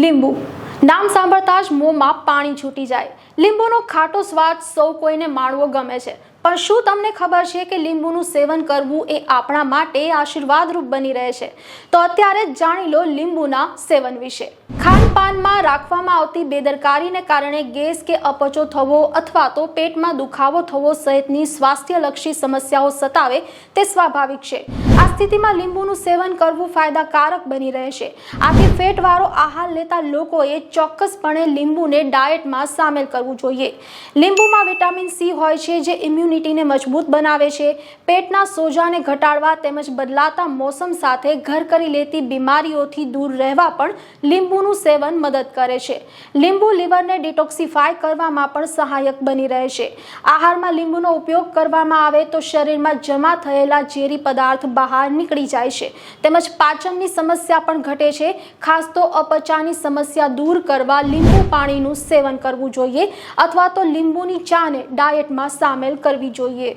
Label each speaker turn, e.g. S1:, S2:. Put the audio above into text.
S1: લીંબુ. નામ સાંભળતા જ મોંમાં પાણી છૂટી જાય. લીંબુનો ખાટો સ્વાદ સૌ કોઈને માણવો ગમે છે. પણ શું તમને ખબર છે કે લીંબુનું સેવન કરવું એ આપણા માટે આશીર્વાદરૂપ બની રહે છે? તો અત્યારે જ જાણી લો લીંબુના સેવન વિશે. ખાનપાનમાં રાખવામાં આવતી બેદરકારીને કારણે ગેસ કે અપચો થવો અથવા તો પેટમાં દુખાવો થવો સહિતની સ્વાસ્થ્યલક્ષી સમસ્યાઓ સતાવે તે સ્વાભાવિક છે. આ સ્થિતિમાં લીંબુનું સેવન કરવું ફાયદાકારક બની રહેશે આથી ફેટવાળો આહાર લેતા લોકોએ ચોક્કસપણે લીંબુને ડાયટમાં સામેલ કરવું જોઈએ. લીંબુમાં વિટામિન સી હોય છે, જે ઇમ્યુનિટીને મજબૂત બનાવે છે. પેટના સોજાને ઘટાડવા તેમજ બદલાતા મોસમ સાથે ઘર કરી લેતી બીમારીઓથી દૂર રહેવા પણ લીંબુનું સેવન મદદ કરે છે. લીંબુ લીવરને ડિટોક્સિફાય કરવામાં પણ સહાયક બની રહે છે. આહારમાં લીંબુનો ઉપયોગ કરવામાં આવે તો શરીરમાં જમા થયેલા ઝેરી પદાર્થ બહાર નીકળી જાય છે. તેમજ પાચનની સમસ્યા પણ ઘટે છે. ખાસ તો અપચાની સમસ્યા દૂર કરવા લીંબુ પાણીનું સેવન કરવું જોઈએ અથવા તો લીંબુની ચાને ડાયટમાં સામેલ કરવી જોઈએ.